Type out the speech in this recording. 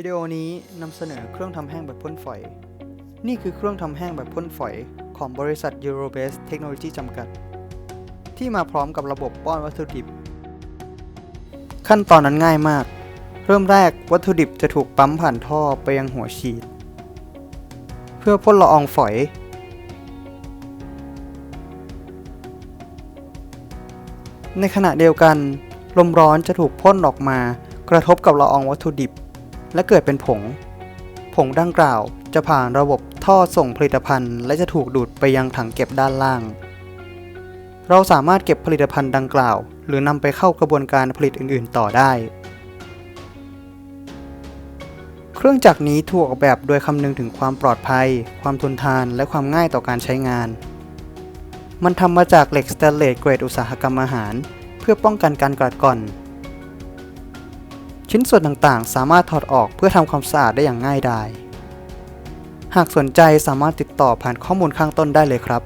วิดีโอนี้นำเสนอเครื่องทำแห้งแบบพ่นฝอย นี่คือเครื่องทำแห้งแบบพ่นฝอย ของบริษัท Eurobase Technology จำกัด ที่มาพร้อมกับระบบป้อนวัตถุดิบ ขั้นตอนนั้นง่ายมาก เริ่มแรกวัตถุดิบจะถูกปั๊มผ่านท่อไปยังหัวฉีด เพื่อพ่นละอองฝอย ในขณะเดียวกัน ลมร้อนจะถูกพ่นออกมากระทบกับละอองวัตถุดิบ และเกิดเป็นผง ผงดังกล่าวจะผ่านระบบท่อส่งผลิตภัณฑ์ และจะถูกดูดไปยังถังเก็บด้านล่าง เราสามารถเก็บผลิตภัณฑ์ดังกล่าว หรือนำไปเข้ากระบวนการผลิตอื่น ๆ ต่อได้ เครื่องจักรนี้ถูกออกแบบโดยคำนึงถึงความปลอดภัย ความทนทาน และความง่ายต่อการใช้งาน มันทำมาจากเหล็กสแตนเลสเกรดอุตสาหกรรมอาหาร เพื่อป้องกันการกัดกร่อน ชิ้นส่วนต่างๆ สามารถถอดออกเพื่อทำความสะอาดได้อย่างง่ายดาย หากสนใจสามารถติดต่อผ่านข้อมูลข้างต้นได้เลยครับ